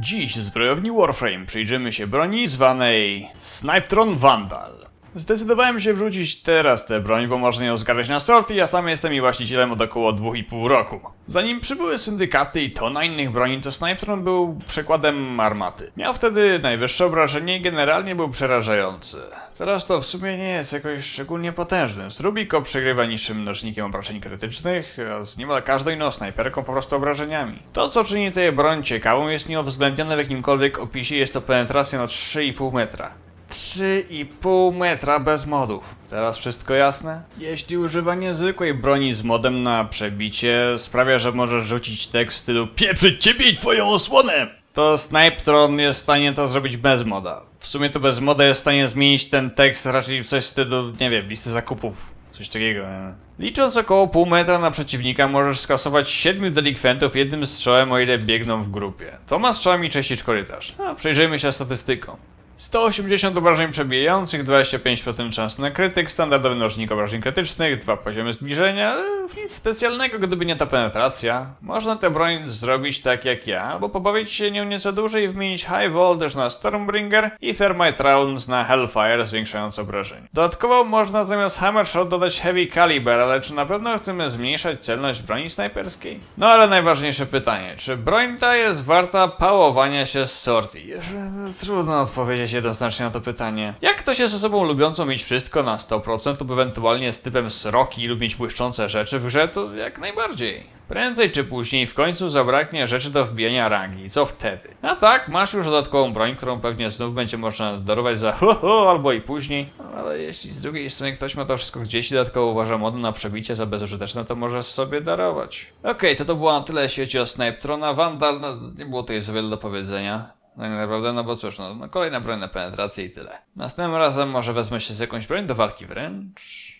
Dziś w zbrojowni Warframe przyjrzymy się broni zwanej Snipetron Vandal. Zdecydowałem się wrzucić teraz tę broń, bo można ją zgarnąć na sorty, ja sam jestem jej właścicielem od około 2,5 roku. Zanim przybyły syndykaty i tona innych broni, to Snipetron był przykładem armaty. Miał wtedy najwyższe obrażenie i generalnie był przerażający. Teraz to w sumie nie jest jakoś szczególnie potężny. Z Rubiko przegrywa niższym mnożnikiem obrażeń krytycznych, a z niemal każdą inną snajperką po prostu obrażeniami. To, co czyni tę broń ciekawą, jest nieuwzględnione w jakimkolwiek opisie, jest to penetracja na 3,5 metra. 3,5 metra bez modów. Teraz wszystko jasne? Jeśli używanie zwykłej broni z modem na przebicie sprawia, że możesz rzucić tekst w stylu pieprzyć ciebie i twoją osłonę, to Snipetron jest w stanie to zrobić bez moda. W sumie to bez moda jest w stanie zmienić ten tekst raczej w coś w stylu, nie wiem, listy zakupów. Coś takiego. nie? Licząc około pół metra na przeciwnika, możesz skasować siedmiu delikwentów jednym strzałem, o ile biegną w grupie. To ma strzałami czyścić korytarz. A, przyjrzyjmy się statystykom. 180 obrażeń przebijających, 25% szans na krytyk, standardowy mnożnik obrażeń krytycznych, dwa poziomy zbliżenia, ale nic specjalnego, gdyby nie ta penetracja. Można tę broń zrobić tak jak ja, albo pobawić się nią nieco dłużej i wymienić High Voltage na Stormbringer i Thermite Rounds na Hellfire, zwiększając obrażeń. Dodatkowo można zamiast Hammer Shot dodać Heavy Caliber, ale czy na pewno chcemy zmniejszać celność broni snajperskiej? No ale najważniejsze pytanie, czy broń ta jest warta pałowania się z sortii? Trudno odpowiedzieć jednoznacznie na to pytanie. Jak ktoś jest osobą lubiącą mieć wszystko na 100% lub ewentualnie z typem sroki lub mieć błyszczące rzeczy w grze, to jak najbardziej. Prędzej czy później w końcu zabraknie rzeczy do wbijania rangi. Co wtedy? A tak, masz już dodatkową broń, którą pewnie znów będzie można darować za ho, ho albo i później. Ale jeśli z drugiej strony ktoś ma to wszystko gdzieś i dodatkowo uważa modę na przebicie za bezużyteczne, to może sobie darować. Okej, to to było na tyle, jeśli chodzi o Snipetrona. Vandal, no, nie było tutaj za wiele do powiedzenia. Tak naprawdę, no bo cóż, no, no kolejna broń na penetrację i tyle. Następnym razem może wezmę się z jakąś broń do walki wręcz.